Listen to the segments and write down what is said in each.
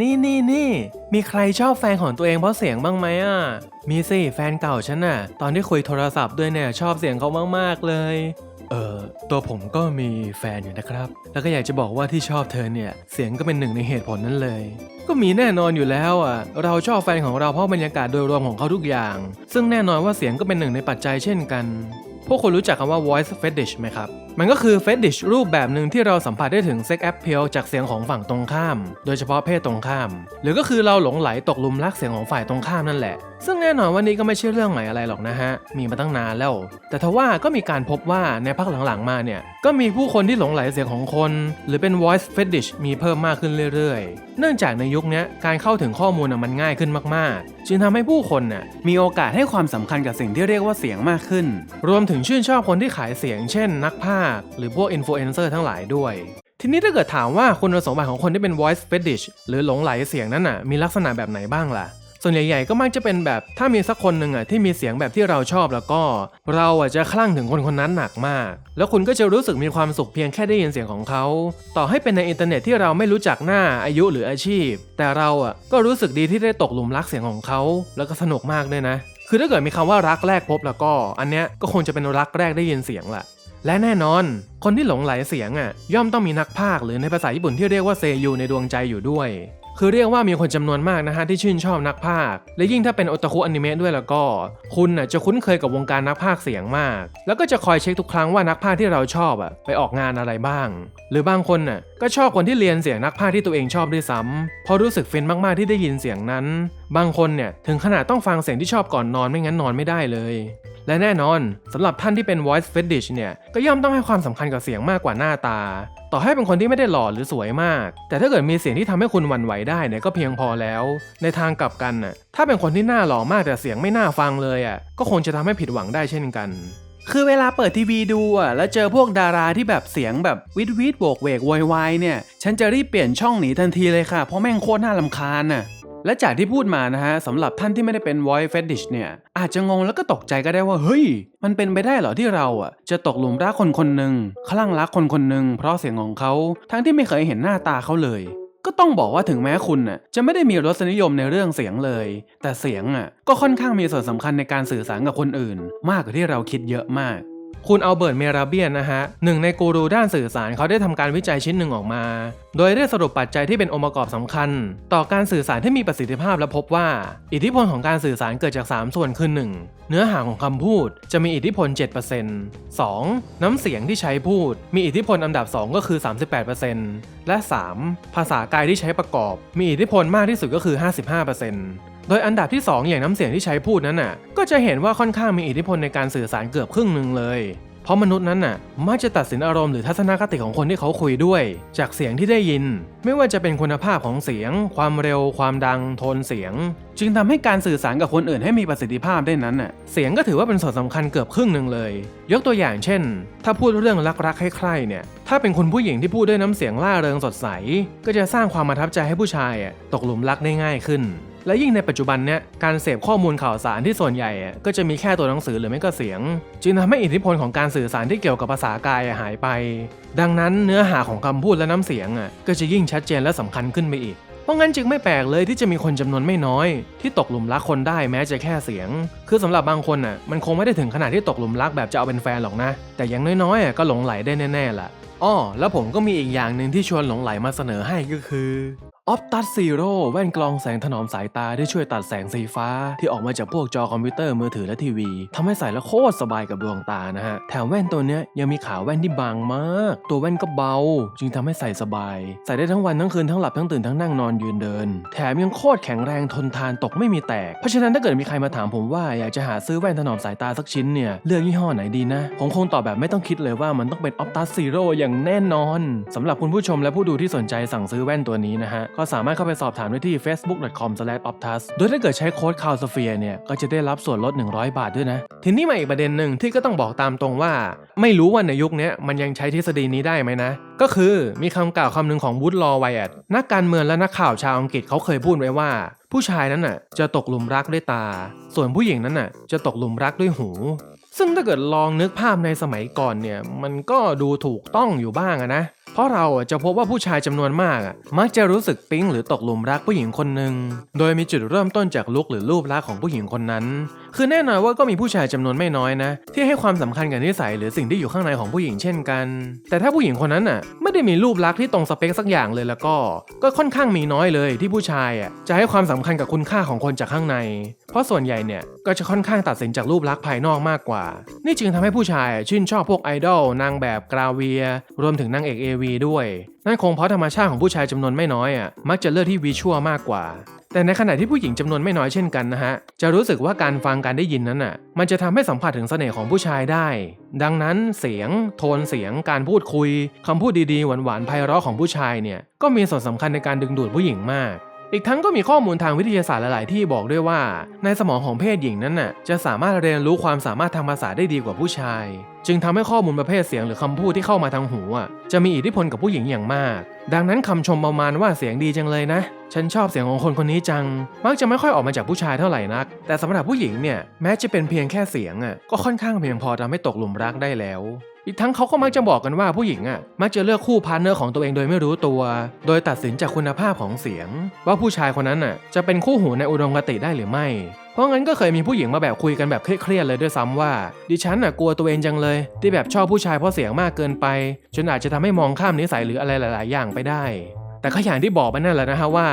นี่นี่นี่มีใครชอบแฟนของตัวเองเพราะเสียงบ้างไหมอะ มีสิแฟนเก่าฉันน่ะ ตอนที่คุยโทรศัพท์ด้วยเนี่ยชอบเสียงเขามากๆเลย เออตัวผมก็มีแฟนอยู่นะครับ แล้วก็อยากจะบอกว่าที่ชอบเธอเนี่ยเสียงก็เป็นหนึ่งในเหตุผลนั้นเลย ก็มีแน่นอนอยู่แล้วอะ เราชอบแฟนของเราเพราะบรรยากาศโดยรวมของเขาทุกอย่าง ซึ่งแน่นอนว่าเสียงก็เป็นหนึ่งในปัจจัยเช่นกัน พวกคุณรู้จักคำว่า voice fetish ไหมครับ มันก็คือ fetish รูปแบบหนึ่งที่เราสัมผัสได้ถึง sex appeal จากเสียงของฝั่งตรงข้าม โดยเฉพาะเพศตรงข้าม หรือก็คือเราหลงไหลตกหลุมรักเสียงของฝ่ายตรงข้ามนั่นแหละ ซึ่งแน่นอนว่านี้ก็ไม่ใช่เรื่องใหม่อะไรหรอกนะฮะ มีมาตั้งนานแล้ว แต่ทว่าก็มีการพบว่าในพักหลังๆมาเนี่ย ก็มีผู้คนที่หลงไหลเสียงของคน หรือเป็น voice fetish มีเพิ่มมากขึ้นเรื่อยๆ เนื่องจากในยุคนี้การเข้าถึงข้อมูลมันง่ายขึ้นมากๆ จึงทำให้ผู้คนน่ะมีโอกาสให้ความสำคัญกับสิ่งที่เรียกว่าเสียงมากขึ้น รวมถึงชื่นชอบคนที่ขายเสียง เช่น นักพากย์หรือพวกอินฟลูเอนเซอร์ทั้งหลายด้วย ทีนี้ถ้าเกิดถามว่าคุณสมบัติของคนที่เป็น voice fetish หรือหลงไหลเสียงนั้นน่ะมีลักษณะแบบไหนบ้างล่ะส่วนใหญ่ๆก็มักจะเป็นแบบถ้ามีสักคนหนึ่งอะที่มีเสียงแบบที่เราชอบแล้วก็ เราอะจะคลั่งถึงคนคนนั้นหนักมาก แล้วคุณก็จะรู้สึกมีความสุขเพียงแค่ได้ยินเสียงของเขา ต่อให้เป็นในอินเทอร์เน็ตที่เราไม่รู้จักหน้าอายุหรืออาชีพ แต่เราอะก็รู้สึกดีที่ได้ตกหลุมรักเสียงของเขา แล้วก็สนุกมากด้วยนะ คือถ้าเกิดมีคำว่ารักแรกพบแล้วก็ อันเนี้ยก็คงจะเป็นรักแรกได้ยินเสียงแหละ และแน่นอน คนที่หลงไหลเสียงอะย่อมต้องมีนักพากหรือในภาษาญี่ปุ่นที่เรียกว่าเซยูในดวงใจอยู่ด้วย คือเรียกว่ามีคนจำนวนมากนะฮะที่ชื่นชอบนักพากและยิ่งถ้าเป็นโอตาคุอนิเมะด้วยแล้วก็ คุณน่ะจะคุ้นเคยกับวงการนักพากเสียงมาก แล้วก็จะคอยเช็คทุกครั้งว่านักพากที่เราชอบอะไปออกงานอะไรบ้าง หรือบางคนน่ะ ก็ชอบคนที่เรียนเสียงนักพากย์ที่ตัวเองชอบด้วยซ้ำเพราะรู้สึกฟินมากๆที่ได้ยินเสียงนั้น บางคนเนี่ยถึงขนาดต้องฟังเสียงที่ชอบก่อนนอนไม่งั้นนอนไม่ได้เลย และแน่นอนสำหรับท่านที่เป็น voice fetish เนี่ยก็ย่อมต้องให้ความสำคัญกับเสียงมากกว่าหน้าตา ต่อให้เป็นคนที่ไม่ได้หล่อหรือสวยมาก แต่ถ้าเกิดมีเสียงที่ทำให้คุณหวั่นไหวได้เนี่ยก็เพียงพอแล้ว ในทางกลับกันน่ะถ้าเป็นคนที่หน้าหล่อมากแต่เสียงไม่น่าฟังเลยอะก็คงจะทำให้ผิดหวังได้เช่นกัน คือเวลาเปิดทีวีดูอะแล้วเจอพวกดาราที่แบบเสียงแบบวิดวิดโบกเวกโวยวายเนี่ย ฉันจะรีบเปลี่ยนช่องหนีทันทีเลยค่ะ เพราะแม่งโคตรน่าลำคาญน่ะและจากที่พูดมานะฮะสำหรับท่านที่ไม่ได้เป็น voice fetish เนี่ย อาจจะงงแล้วก็ตกใจก็ได้ว่า เฮ้ย มันเป็นไปได้เหรอที่เราอะ จะตกหลุมรักคนคนหนึ่งคลั่งรักคนคนหนึ่งเพราะเสียงของเขาทั้งที่ไม่เคยเห็นหน้าตาเขาเลย ก็ต้องบอกว่าถึงแม้คุณน่ะจะไม่ได้มีรสนิยมในเรื่องเสียงเลย แต่เสียงอะก็ค่อนข้างมีส่วนสำคัญในการสื่อสารกับคนอื่น มากกว่าที่เราคิดเยอะมาก คุณอัลเบิร์ตเมราเบียนนะฮะหนึ่งในกูรูด้านสื่อสารเขาได้ทำการวิจัยชิ้นหนึ่งออกมา โดยได้สรุปปัจจัยที่เป็นองค์ประกอบสำคัญ ต่อการสื่อสารที่มีประสิทธิภาพและพบว่า อิทธิพลของการสื่อสารเกิดจาก 3 ส่วนคือ 1. เนื้อหาของคำพูดจะมีอิทธิพล 7% 2. น้ำเสียงที่ใช้พูด มีอิทธิพลอันดับ 2 ก็คือ 38%และ 3. ภาษากายที่ใช้ประกอบ มีอิทธิพลมากที่สุดก็คือ 55% โดยอันดับที่ 2 อย่างน้ำเสียงที่ใช้พูดนั้นน่ะ ก็จะเห็นว่าค่อนข้างมีอิทธิพลในการสื่อสารเกือบครึ่งหนึ่งเลย เพราะมนุษย์นั้นน่ะมักจะตัดสินอารมณ์หรือทัศนคติของคนที่เขาคุยด้วย จากเสียงที่ได้ยิน ไม่ว่าจะเป็นคุณภาพของเสียง ความเร็ว ความดัง โทนเสียงจึงทำให้การสื่อสารกับคนอื่นให้มีประสิทธิภาพได้นั้นน่ะเสียงก็ถือว่าเป็นส่วนสำคัญเกือบครึ่งหนึ่งเลย ยกตัวอย่างเช่น ถ้าพูดเรื่องรักๆใคร่ๆเนี่ยถ้าเป็นคุณผู้หญิงที่พูดด้วยน้ำเสียงล่าเริงสดใส ก็จะสร้างความประทับใจให้ผู้ชายตกหลุมรักได้ง่ายขึ้น และยิ่งในปัจจุบันเนี้ยการเสพข้อมูลข่าวสารที่ส่วนใหญ่ก็จะมีแค่ตัวหนังสือหรือไม่ก็เสียง จึงทำให้อิทธิพลของการสื่อสารที่เกี่ยวกับภาษากายหายไป ดังนั้นเนื้อหาของคำพูดและน้ำเสียงก็จะยิ่งชัดเจนและสำคัญขึ้นไปอีก เพราะงั้นจึงไม่แปลกเลยที่จะมีคนจำนวนไม่น้อย ที่ตกหลุมรักคนได้แม้จะแค่เสียง คือสำหรับบางคนน่ะมันคงไม่ได้ถึงขนาดที่ตกหลุมรักแบบจะเอาเป็นแฟนหรอกนะ แต่อย่างน้อยๆก็หลงไหลได้แน่ๆล่ะอ้อแล้วผมก็มีอีกอย่างหนึ่งที่ชวนหลงไหลมาเสนอให้ก็คือ ออ t ตัสซีโร่แว่นกรองแสงถนอมสายตาที่ช่วยตัดแสงสีฟ้า ที่ออกมาจากพวกจอคอมพิวเตอร์มือถือและทีวีทำให้ใส่แล้วโคตรสบายกับดวงตานะฮะ แถมแว่นตัวเนี้ยยังมีขาแว่นที่บางมาก ตัวแว่นก็เบา จึงทำให้ใส่สบาย ใส่ได้ทั้งวันทั้งคืนทั้งหลับทั้งตื่นทั้งนั่งนอนยืนเดิน แถมยังโคตรแข็งแรงทนทานตกไม่มีแตก เพราะฉะนั้นถ้าเกิดมีใครมาถามผมว่าอยากจะหาซื้อแว่นถนอมสายตาสักชิ้นเนี่ยเลือกยี่ห้อไหนดีนะ ผมคงตอบแบบไม่ต้องคิดเลยว่ามันต้องเป็นออ t ตัสซีโร่อย่างแน่นอนสำหรับคุณผู้ชมและผู้ดูที่สนใจสั่งซื้อแว่นตัวนี้นะฮะก็สามารถเข้าไปสอบถามได้ที่ facebook.com/optus โดยถ้าเกิดใช้โค้ด c o w s p h e r e เนี่ยก็จะได้รับส่วนลด 100 บาทด้วยนะ ทีนี้มาอีกประเด็นหนึ่งที่ก็ต้องบอกตามตรงว่า ไม่รู้ว่าในยุคนี้มันยังใช้ทฤษฎีนี้ได้ไหมนะ ก็คือมีคำกล่าวคำหนึ่งของวูดลอไวแอดนักการเมืองและนักข่าวชาวอังกฤษเขาเคยพูดไว้ว่า ผู้ชายนั้นน่ะจะตกหลุมรักด้วยตา ส่วนผู้หญิงนั้นน่ะจะตกหลุมรักด้วยหูซึ่งถ้าเกิดลองนึกภาพในสมัยก่อนเนี่ย มันก็ดูถูกต้องอยู่บ้างนะ เพราะเราจะพบว่าผู้ชายจำนวนมาก มักจะรู้สึกปิ๊งหรือตกหลุมรักผู้หญิงคนหนึ่ง โดยมีจุดเริ่มต้นจากลุกหรือรูปลักษณ์ของผู้หญิงคนนั้น คือแน่นอนว่าก็มีผู้ชายจำนวนไม่น้อยนะ ที่ให้ความสำคัญกับนิสัยหรือสิ่งที่อยู่ข้างในของผู้หญิงเช่นกัน แต่ถ้าผู้หญิงคนนั้นน่ะไม่ได้มีรูปลักษณ์ที่ตรงสเปคสักอย่างเลยแล้วก็ ก็ค่อนข้างมีน้อยเลยที่ผู้ชายอะจะให้ความสำคัญกับคุณค่าของคนจากข้างใน เพราะส่วนใหญ่เนี่ยก็จะค่อนข้างตัดสินจากรูปลักษณ์ภายนอกมากกว่า นี่จึงทำให้ผู้ชายชื่นชอบพวกไอดอลนางแบบกราเวีย รวมถึงนางเอก AV ด้วยนั่นคงเพราะธรรมชาติของผู้ชายจำนวนไม่น้อยอะมักจะเลือกที่วิชวลมากกว่า แต่ในขณะที่ผู้หญิงจำนวนไม่น้อยเช่นกันนะฮะ จะรู้สึกว่าการฟังการได้ยินนั้นน่ะ มันจะทำให้สัมผัสถึงเสน่ห์ของผู้ชายได้ ดังนั้นเสียง โทนเสียง การพูดคุยคำพูดดีๆ หวานๆไพเราะของผู้ชายเนี่ย ก็มีส่วนสำคัญในการดึงดูดผู้หญิงมาก อีกทั้งก็มีข้อมูลทางวิทยาศาสตร์หลาย ๆ ที่บอกด้วยว่า ในสมองของเพศหญิงนั้นน่ะจะสามารถเรียนรู้ความสามารถทางภาษาได้ดีกว่าผู้ชาย จึงทำให้ข้อมูลประเภทเสียงหรือคำพูดที่เข้ามาทางหูอะจะมีอิทธิพลกับผู้หญิงอย่างมาก ดังนั้นคำชมประมาณว่าเสียงดีจังเลยนะ ฉันชอบเสียงของคนคนนี้จัง มักจะไม่ค่อยออกมาจากผู้ชายเท่าไหร่นัก แต่สำหรับผู้หญิงเนี่ยแม้จะเป็นเพียงแค่เสียงอะก็ค่อนข้างเพียงพอทำให้ตกหลุมรักได้แล้ว อีกทั้งเขาก็มักจะบอกกันว่าผู้หญิงอะมักจะเลือกคู่พาร์ทเนอร์ของตัวเองโดยไม่รู้ตัว โดยตัดสินจากคุณภาพของเสียง ว่าผู้ชายคนนั้นน่ะจะเป็นคู่หูในอุดมคติได้หรือไม่ เพราะงั้นก็เคยมีผู้หญิงมาแบบคุยกันแบบเครียดๆเลยด้วยซ้ำว่า ดิฉันน่ะกลัวตัวเองจังเลย ที่แบบชอบผู้ชายเพราะเสียงมากเกินไป จนอาจจะทำให้มองข้ามนิสัยหรืออะไรหลาย ๆ อย่างไปได้ แต่ก็อย่างที่บอกไปนั่นแหละนะฮะว่า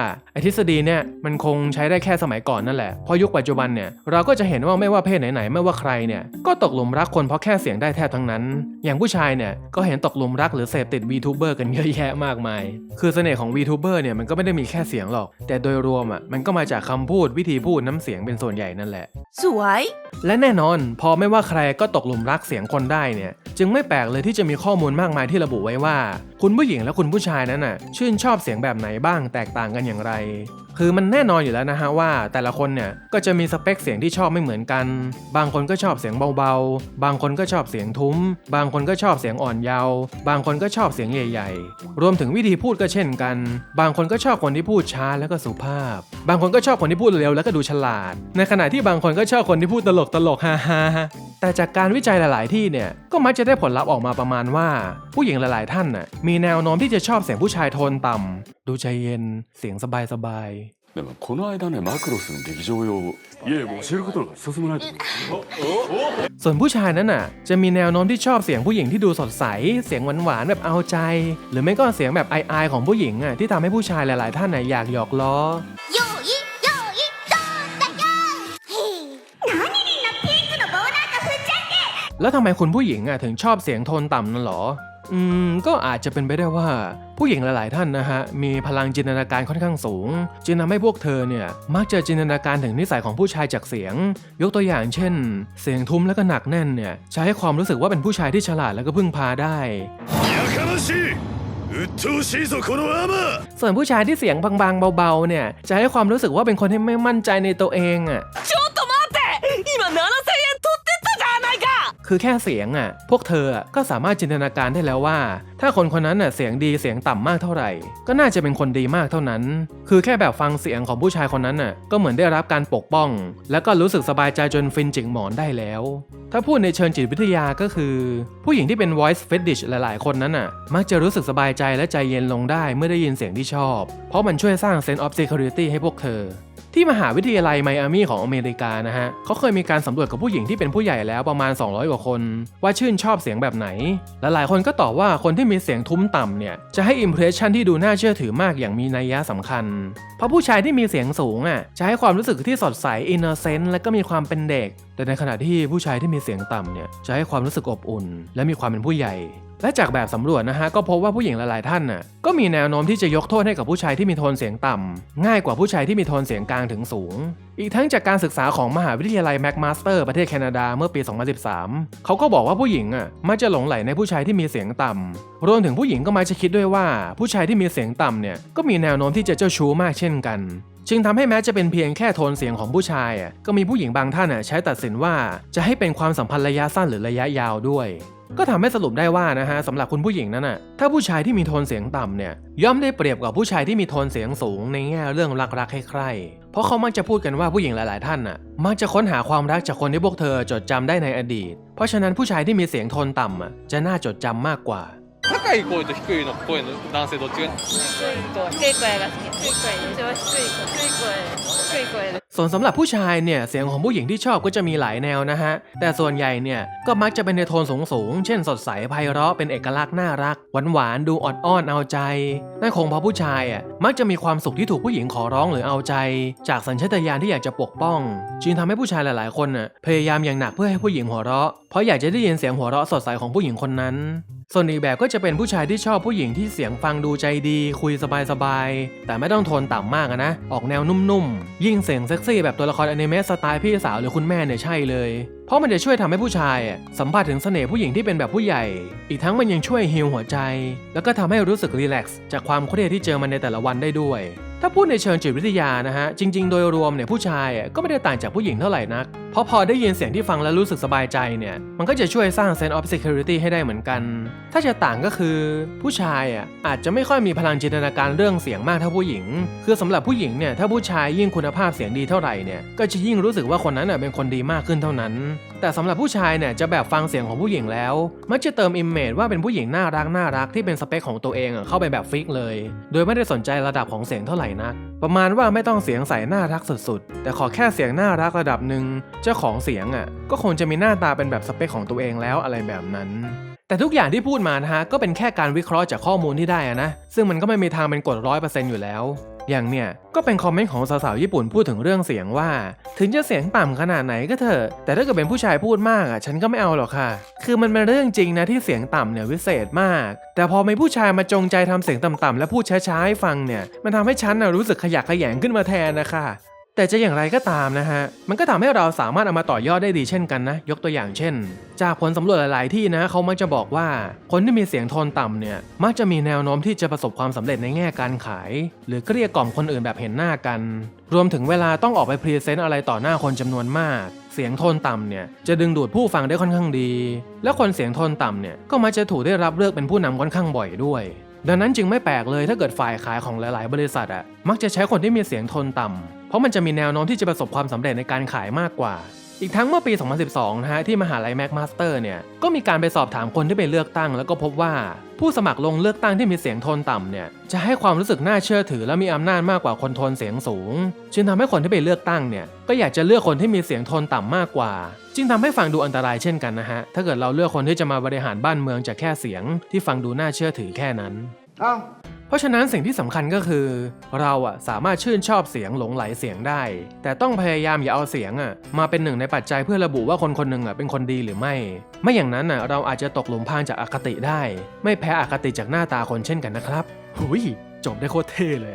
ทฤษฎีเนี่ยมันคงใช้ได้แค่สมัยก่อนนั่นแหละเพราะยุคปัจจุบันเนี่ยเราก็จะเห็นว่าไม่ว่าเพศไหนๆไม่ว่าใครเนี่ยก็ตกหลุมรักคนเพราะแค่เสียงได้แทบทั้งนั้น อย่างผู้ชายเนี่ยก็เห็นตกหลุมรักหรือเสพติด VTuber กันเยอะแยะมากมาย คือเสน่ห์ของ VTuber เนี่ยมันก็ไม่ได้มีแค่เสียงหรอก แต่โดยรวมอะมันก็มาจากคำพูดวิธีพูดน้ำเสียงเป็นส่วนใหญ่นั่นแหละ สวย และแน่นอน พอไม่ว่าใครก็ตกหลุมรักเสียงคนได้เนี่ยจึงไม่แปลกเลยที่จะมีข้อมูลมากมายที่ระบุไว้ว่า คุณผู้หญิงและคุณผู้ชายนั้นน่ะชื่นชอบเสียงแบบไหนบ้างแตกต่างกันอย่างไร bye คือมันแน่นอนอยู่แล้วนะฮะว่าแต่ละคนเนี่ยก็จะมีสเปคเสียงที่ชอบไม่เหมือนกัน บางคนก็ชอบเสียงเบาๆ บางคนก็ชอบเสียงทุ้ม บางคนก็ชอบเสียงอ่อนเยาว์บางคนก็ชอบเสียงใหญ่ ๆ รวมถึงวิธีพูดก็เช่นกัน บางคนก็ชอบคนที่พูดช้าแล้วก็สุภาพ บางคนก็ชอบคนที่พูดเร็วแล้วก็ดูฉลาด ในขณะที่บางคนก็ชอบคนที่พูดตลกตลกๆฮ่าฮ่าแต่จากการวิจัยหลาย ๆ ที่เนี่ยก็มักจะได้ผลลัพธ์ออกมาประมาณว่า ผู้หญิงหลาย ๆ ท่านน่ะมีแนวโน้มที่จะชอบเสียงผู้ชายโทนต่ำดูใจเย็น เสียงสบาย ๆ でもこの間ねマクロスの劇場用語いやいやもう教えることなんか一つもないと思う ส่วนผู้ชายนั้นน่ะ จะมีแนวโน้มที่ชอบเสียงผู้หญิงที่ดูสดใส เสียงหวานๆแบบเอาใจ หรือไม่ก็เสียงแบบไอายๆของผู้หญิงอ่ะที่ทำให้ผู้ชายหลาย ๆ ท่านน่ะอยากหยอกล้อ よいよいどんだよへい何みんなピンクの棒なんか振っちゃって แล้วทำไมคุณผู้หญิงอ่ะถึงชอบเสียงโทนต่ำนั่นหรอ อืมก็อาจจะเป็นไปได้ว่า ผู้หญิงหลาย ๆ ท่านนะฮะมีพลังจินตนาการค่อนข้างสูง จึงทำให้พวกเธอเนี่ยมักจะจินตนาการถึงนิสัยของผู้ชายจากเสียง ยกตัวอย่างเช่น เสียงทุ้มและก็หนักแน่นเนี่ยใช้ให้ความรู้สึกว่าเป็นผู้ชายที่ฉลาดและก็พึ่งพาได้ส่วนผู้ชายที่เสียงบางๆ เบา ๆ เนี่ยจะให้ความรู้สึกว่าเป็นคนที่ไม่มั่นใจในตัวเองอะ คือแค่เสียงอะ พวกเธอก็สามารถจินตนาการได้แล้วว่า ถ้าคนคนนั้นน่ะเสียงดีเสียงต่ำมากเท่าไหร่ ก็น่าจะเป็นคนดีมากเท่านั้น คือแค่แบบฟังเสียงของผู้ชายคนนั้นน่ะก็เหมือนได้รับการปกป้อง แล้วก็รู้สึกสบายใจจนฟินจิกหมอนได้แล้ว ถ้าพูดในเชิงจิตวิทยาก็คือ ผู้หญิงที่เป็น voice fetish หลาย ๆ คนนั้นน่ะ มักจะรู้สึกสบายใจและใจเย็นลงได้เมื่อได้ยินเสียงที่ชอบ เพราะมันช่วยสร้าง sense of security ให้พวกเธอ ที่มหาวิทยาลัยไมอามีของอเมริกานะฮะเขาเคยมีการสำรวจกับผู้หญิงที่เป็นผู้ใหญ่แล้วประมาณ 200 กว่าคน ว่าชื่นชอบเสียงแบบไหน และหลายคนก็ตอบว่าคนที่มีเสียงทุ้มต่ำเนี่ยจะให้อิมเพรสชันที่ดูน่าเชื่อถือมากอย่างมีนัยยะสำคัญ เพราะผู้ชายที่มีเสียงสูงอะจะให้ความรู้สึกที่สดใสอินโนอร์เซนต์และก็มีความเป็นเด็ก แต่ในขณะที่ผู้ชายที่มีเสียงต่ำเนี่ยจะให้ความรู้สึกอบอุ่น และมีความเป็นผู้ใหญ่ และจากแบบสำรวจนะฮะก็พบว่าผู้หญิงหลายๆท่านน่ะก็มีแนวโน้มที่จะยกโทษให้กับผู้ชายที่มีโทนเสียงต่ำง่ายกว่าผู้ชายที่มีโทนเสียงกลางถึงสูง อีกทั้งจากการศึกษาของมหาวิทยาลัยแมคมาสเตอร์ประเทศแคนาดาเมื่อปี 2013 เขาก็บอกว่าผู้หญิงอะมักจะหลงไหลในผู้ชายที่มีเสียงต่ำรวมถึงผู้หญิงก็มักจะคิดด้วยว่า ผู้ชายที่มีเสียงต่ำเนี่ยก็มีแนวโน้มที่จะเจ้าชู้มากเช่นกันจึงทำให้แม้จะเป็นเพียงแค่โทนเสียงของผู้ชาย ก็มีผู้หญิงบางท่านอะใช้ตัดสินว่าจะให้เป็นความสัมพันธ์ระยะสั้นหรือระยะยาวด้วย ก็ทำให้สรุปได้ว่านะฮะสำหรับคุณผู้หญิงนั้นน่ะถ้าผู้ชายที่มีโทนเสียงต่ำเนี่ยย่อมได้เปรียบกับผู้ชายที่มีโทนเสียงสูงในแง่เรื่องรักๆให้ใครเพราะเขามักจะพูดกันว่าผู้หญิงหลายๆท่านน่ะมักจะค้นหาความรักจากคนที่พวกเธอจดจำได้ในอดีต เพราะฉะนั้นผู้ชายที่มีเสียงโทนต่ำอะจะน่าจดจำมากกว่า 私 い声と低いの声の男性どっちが低い子低い声が好き低い声私は低い子低い声低い声です ส่วนสำหรับผู้ชายเนี่ยเสียงของผู้หญิงที่ชอบก็จะมีหลายแนวนะฮะ แต่ส่วนใหญ่เนี่ยก็มักจะเป็นในโทนสูงๆ เช่นสดใสไพเราะเป็นเอกลักษณ์น่ารัก หวานๆ ดูออดอ้อนเอาใจ นั่นคงเพราะผู้ชายอ่ะมักจะมีความสุขที่ถูกผู้หญิงขอร้องหรือเอาใจ จากสัญชาตญาณที่อยากจะปกป้อง จึงทำให้ผู้ชายหลายๆคนน่ะพยายามอย่างหนักเพื่อให้ผู้หญิงหัวเราะ เพราะอยากจะได้ยินเสียงหัวเราะสดใสของผู้หญิงคนนั้น ส่วนอีกแบบก็จะเป็นผู้ชายที่ชอบผู้หญิงที่เสียงฟังดูใจดี คุยสบายๆ แต่ไม่ต้องโทนต่ำมากนะ ออกแนวนุ่มๆ ยิ่งเสียงเซ็กซี่แบบตัวละครอนิเมะสไตล์พี่สาวหรือคุณแม่เนี่ยใช่เลย เพราะมันจะช่วยทำให้ผู้ชายสัมผัสถึงเสน่ห์ผู้หญิงที่เป็นแบบผู้ใหญ่ อีกทั้งมันยังช่วยฮีลหัวใจ แล้วก็ทำให้รู้สึกรีแลกซ์จากความเครียดที่เจอมันในแต่ละวันได้ด้วย ถ้าพูดในเชิงจิตวิทยานะฮะ จริง ๆ โดยรวมเนี่ยผู้ชายอะก็ไม่ได้ต่างจากผู้หญิงเท่าไหร่นัก เพราะพอได้ยินเสียงที่ฟังแล้วรู้สึกสบายใจเนี่ย มันก็จะช่วยสร้าง sense of security ให้ได้เหมือนกัน ถ้าจะต่างก็คือ ผู้ชายอะอาจจะไม่ค่อยมีพลังจินตนาการเรื่องเสียงมากเท่าผู้หญิง คือสำหรับผู้หญิงเนี่ยถ้าผู้ชายยิ่งคุณภาพเสียงดีเท่าไหร่เนี่ยก็จะยิ่งรู้สึกว่าคนนั้นน่ะเป็นคนดีมากขึ้นเท่านั้น แต่สำหรับผู้ชายเนี่ยจะแบบฟังเสียงของผู้หญิงแล้ว มักจะเติมอิมเมจว่าเป็นผู้หญิงน่ารักน่ารักที่เป็นสเปคของตัวเองเข้าไปแบบฟิกเลย โดยไม่ได้สนใจระดับของเสียงเท่าไหร่นัก ประมาณว่าไม่ต้องเสียงใส่น่ารักสุดๆ แต่ขอแค่เสียงน่ารักระดับหนึ่งเจ้าของเสียงอะ ก็คงจะมีหน้าตาเป็นแบบสเปคของตัวเองแล้วอะไรแบบนั้นแต่ทุกอย่างที่พูดมานะฮะก็เป็นแค่การวิเคราะห์จากข้อมูลที่ได้อะนะ ซึ่งมันก็ไม่มีทางเป็นกฎร้อยเปอร์เซ็นต์อยู่แล้ว อย่างเนี่ยก็เป็นคอมเมนต์ของสาวๆญี่ปุ่นพูดถึงเรื่องเสียงว่า ถึงจะเสียงต่ำขนาดไหนก็เถอะแต่ถ้าเกิดเป็นผู้ชายพูดมากอะฉันก็ไม่เอาหรอกค่ะ คือมันเป็นเรื่องจริงนะที่เสียงต่ำเนี่ยวิเศษมาก แต่พอมีผู้ชายมาจงใจทำเสียงต่ำๆและพูดช้าๆให้ฟังเนี่ยมันทำให้ฉันน่ะรู้สึกขยะแขยงขึ้นมาแทนนะคะ แต่จะอย่างไรก็ตามนะฮะ มันก็ทำให้เราสามารถเอามาต่อยอดได้ดีเช่นกันนะ ยกตัวอย่างเช่น จากผลสำรวจหลาย ๆ ที่นะเขามักจะบอกว่า คนที่มีเสียงโทนต่ำเนี่ย มักจะมีแนวโน้มที่จะประสบความสำเร็จในแง่การขาย หรือเกลี้ยกล่อมคนอื่นแบบเห็นหน้ากัน รวมถึงเวลาต้องออกไปพรีเซนต์อะไรต่อหน้าคนจำนวนมาก เสียงโทนต่ำเนี่ยจะดึงดูดผู้ฟังได้ค่อนข้างดี และคนเสียงโทนต่ำเนี่ยก็มักจะถูกได้รับเลือกเป็นผู้นำค่อนข้างบ่อยด้วย ดังนั้นจึงไม่แปลกเลยถ้าเกิดฝ่ายขายของหลาย ๆ บริษัทอะมักจะใช้คนที่มีเสียงทนต่ำเพราะมันจะมีแนวโน้มที่จะประสบความสำเร็จในการขายมากกว่า อีกทั้งเมื่อปี 2012 นะฮะที่มหาลัยแม็กมาสเตอร์เนี่ยก็มีการไปสอบถามคนที่ไปเลือกตั้ง แล้วก็พบว่าผู้สมัครลงเลือกตั้งที่มีเสียงโทนต่ำเนี่ยจะให้ความรู้สึกน่าเชื่อถือและมีอำนาจมากกว่าคนโทนเสียงสูง จึงทำให้คนที่ไปเลือกตั้งเนี่ยก็อยากจะเลือกคนที่มีเสียงโทนต่ำมากกว่า จึงทำให้ฟังดูอันตรายเช่นกันนะฮะถ้าเกิดเราเลือกคนที่จะมาบริหารบ้านเมืองจากแค่เสียงที่ฟังดูน่าเชื่อถือแค่นั้น เพราะฉะนั้นสิ่งที่สำคัญก็คือ เราอะสามารถชื่นชอบเสียงหลงไหลเสียงได้ แต่ต้องพยายามอย่าเอาเสียงอะมาเป็นหนึ่งในปัจจัยเพื่อระบุว่าคนคนหนึ่งอะเป็นคนดีหรือไม่ ไม่อย่างนั้นอะเราอาจจะตกหลุมพรางจากอคติได้ ไม่แพ้อคติจากหน้าตาคนเช่นกันนะครับ หุยจบได้โคตรเท่เลย